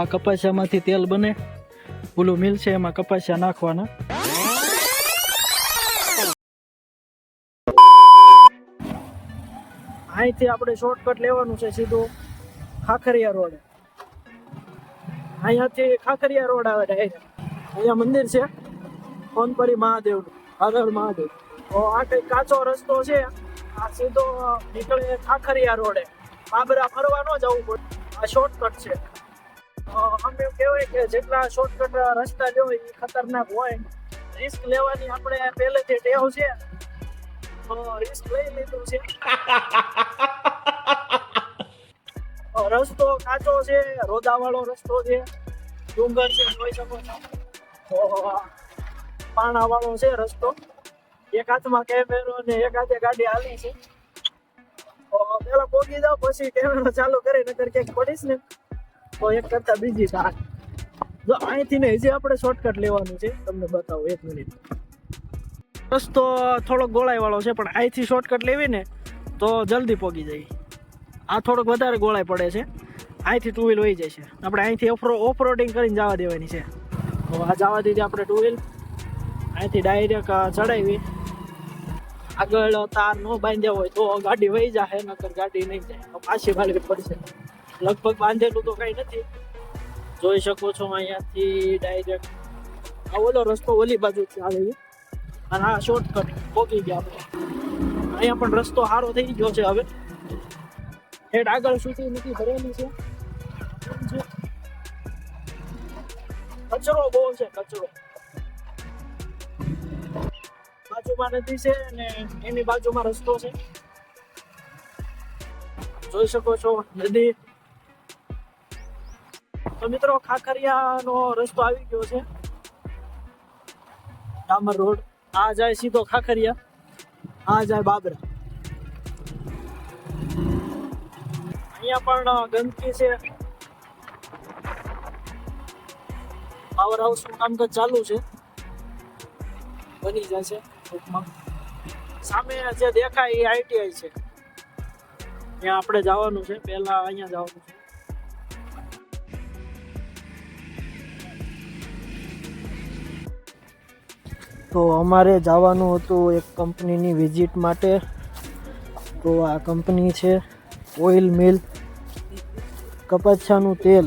આ કપાસિયામાંથી તેલ બને? પેલું મિલ છે એમાં કપાસિયા નાખવાના. અહીંથી આપણે શોર્ટકટ લેવાનું છે સીધું ખાખરિયા રોડ. અહીંયાથી ખાખરિયા રોડ આવે અહીંયા મંદિર છે કોનપરી મહાદેવનું, આગળ મહાદેવ. તો આ કંઈક કાચો રસ્તો છે, આ સીધો નીકળે ખાખરિયા રોડે. બાબરા ફરવા ન જવું પડે, આ શોર્ટકટ છે. અ, આમ એમ કહેવાય કે જેટલા શોર્ટકટ રસ્તા લ્યો એ ખતરનાક હોય. રિસ્ક લેવાની આપણે પહેલેથી ટેવ છે. રિસ્ક લઈ લીધું છે. રસ્તો કાચો છે રોદાવાળો રસ્તો છે. ડુંગર છે જોઈ શકો છો. પાણાવાળો છે રસ્તો. એક હાથમાં કેમેરો ને એક હાથે ગાડી હાલી છે. પેલા પોગી જાવ પછી કેમેરો ચાલુ કરી નકર ક્યાંક પડીશ ને. તો એક કરતા બીજી થાય જો અહીંથી ને હજી આપણે શોર્ટકટ લેવાનું છે, તમને બતાવો એક મિનિટ રસ્તો થોડોક ગોળાઈ વાળો છે, પણ અહીંથી શોર્ટકટ લેવી ને, તો જલ્દી પોગી જાય. આ થોડોક વધારે ગોળાઈ પડે છે. અહીંથી ટુ વ્હીલ વહી જાય છે. આપણે અહીંથી ઓફ રોડિંગ કરીને જવા દેવાની છે. તો આ જવા દીધી આપણે ટુ વ્હીલ અહીંથી ડાયરેક્ટ ચડાવી. આગળ તાર ન બાંધ્યા હોય તો ગાડી વહી જાય નકર ગાડી નહીં જાય. પાછી વાળવી પડશે. લગભગ બાંધેલું તો કઈ નથી. જોઈ શકો છો અહીંયાથી ડાયરેક્ટ આ ઓલો રસ્તો ઓલી બાજુ ચાલે છે. અને આ શોર્ટકટ પોકી ગયા આપણે અહીંયા પણ રસ્તો સારો થઈ ગયો છે હવે. હેડ આગળ સુધી નથી ભરેલી છે. કચરો બહુ છે, કચરો. બાજુમાં નદી છે અને એની બાજુમાં રસ્તો છે. જોઈ શકો છો નદી તો મિત્રો ખાખરિયાનો રસ્તો આવી ગયો છે. ડામર રોડ. આ જાય સીધો ખાખરિયા. આ જાય બાબરા અહીંયા પણ ગંદકી છે. પાવર હાઉસનું કામકાજ ચાલુ છે. બની જશે ટૂંકમાં. સામે જે દેખાય એ આઈટીઆઈ છે. ત્યાં આપણે જવાનું છે. પહેલા અહીંયા જવાનું છે. તો અમારે જવાનું હતું એક કંપનીની વિઝિટ માટે. તો આ કંપની છે ઓઇલ મિલ કપાસિયાનું તેલ.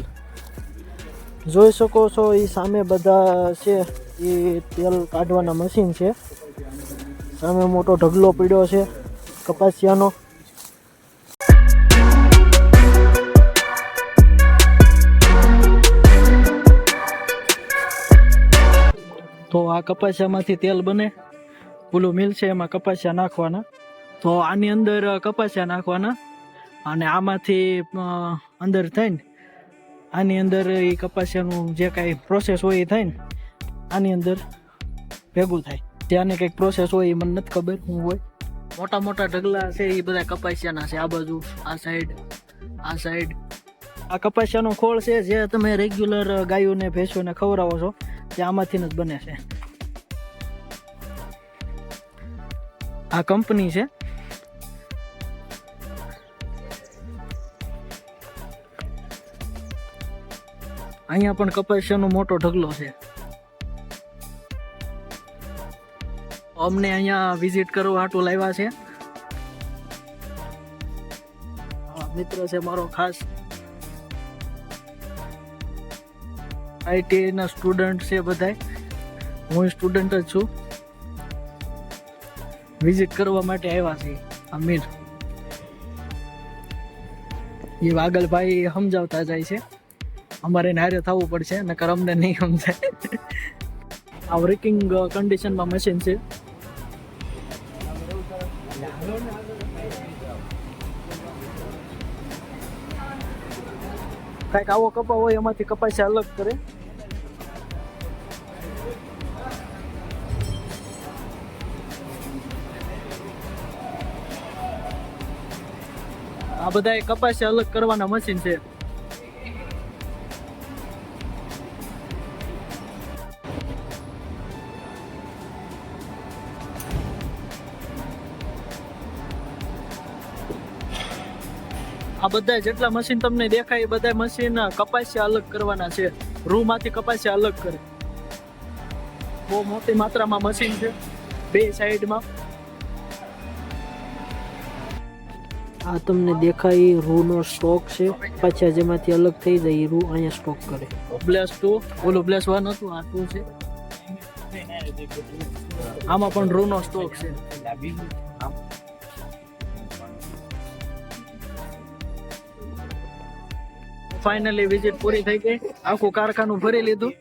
જોઈ શકો છો એ સામે બધા છે એ તેલ કાઢવાના મશીન છે. સામે મોટો ઢગલો પીડ્યો છે કપાસિયાનો. આ કપાસિયામાંથી તેલ બને, પેલું મિલ છે એમાં કપાસિયા નાખવાના. તો આની અંદર કપાસિયા નાખવાના અને આમાંથી અંદર થઈને આની અંદર એ કપાસિયાનું જે કાંઈ પ્રોસેસ હોય એ થાય આની અંદર ભેગું થાય. ત્યાંની કંઈક પ્રોસેસ હોય એ મને નથી ખબર હું હોય. મોટા મોટા ઢગલા છે એ બધા કપાસિયાના છે, આ બાજુ, આ સાઈડ આ સાઈડ આ કપાસિયાનો ખોળ છે જે તમે રેગ્યુલર ગાયોને, ભેંસોને ખવડાવો છો, તે આમાંથી જ બને છે. આ કંપની છે. અહીંયા પણ કપાસિયાનો મોટો ઢગલો છે. અમને અહીંયા વિઝિટ કરવા હાટું લાવ્યા છે. મિત્ર છે મારો ખાસ. આઈટીઆઈના સ્ટુડન્ટ છે બધાય. હું સ્ટુડન્ટ જ છું. વિઝિટ કરવા માટે આવ્યા છે, અમીર. એ વાગલભાઈ સમજાવતા જાય છે. અમારે નારે થવું પડશે, નકર અમને નહીં સમજાય. આ વર્કિંગ કન્ડિશનમાં મશીન છે. કાંઈક આવો કપા હોય, એમાંથી કપાસી અલગ કરે. આ બધા કપાસી અલગ કરવાના મશીન છે. આ બધા જેટલા મશીન તમને દેખાય, એ બધા મશીન કપાસિયા અલગ કરવાના છે. રૂમાંથી કપાસિયા અલગ કરે. બહુ મોટી માત્રામાં મશીન છે. બે સાઈડમાં આ તમને દેખાય એ રૂનો સ્ટોક છે. પાછા જેમાંથી અલગ થઈ જાય રૂ અહીંયા સ્ટોક કરે. બ્લેસ ટુ ઓલું બ્લેસ વન હતું, આ ટુ છે. આમાં પણ રૂનો સ્ટોક છે. ફાઇનલી વિઝિટ પૂરી થઈ ગઈ. આખું કારખાનું ભરી લીધું.